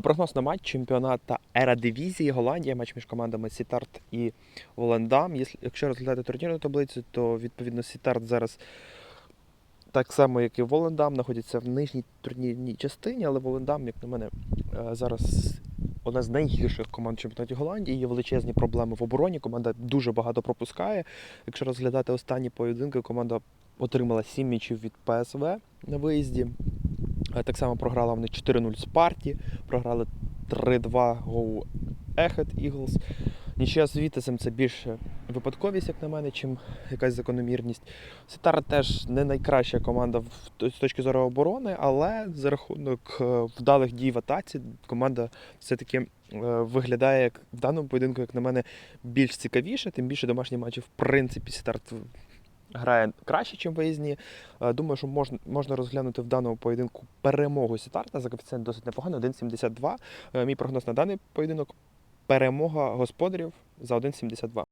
Прогноз на матч чемпіоната Ера Дивізії Голландія, матч між командами Сітарт і Волендам. Якщо розглядати турнірну таблицю, то відповідно Сітарт зараз так само, як і Волендам, знаходиться в нижній турнірній частині, але Волендам, як на мене, е, зараз одна з найгірших команд чемпіонаті Голландії. Є величезні проблеми в обороні. Команда дуже багато пропускає. Якщо розглядати останні поєдинки, команда отримала 7 м'ячів від ПСВ на виїзді. Е, Так само програла вони 4-0 Спарті, програли 3-2 Go Ahead Eagles. Нічия з Вітесем це більше випадковість, як на мене, чим якась закономірність. Ситара теж не найкраща команда з точки зору оборони, але за рахунок е, вдалих дій в атаці команда все-таки е, виглядає як в даному поєдинку, як на мене, більш цікавіше, тим більше домашні матчі, в принципі, Сітарт грає краще, ніж виїзні. Е, Думаю, що можна, можна розглянути в даному поєдинку перемогу Сітарта за коефіцієнт досить непогано, 1,72. Е, Мій прогноз на даний поєдинок перемога господарів за 1,72.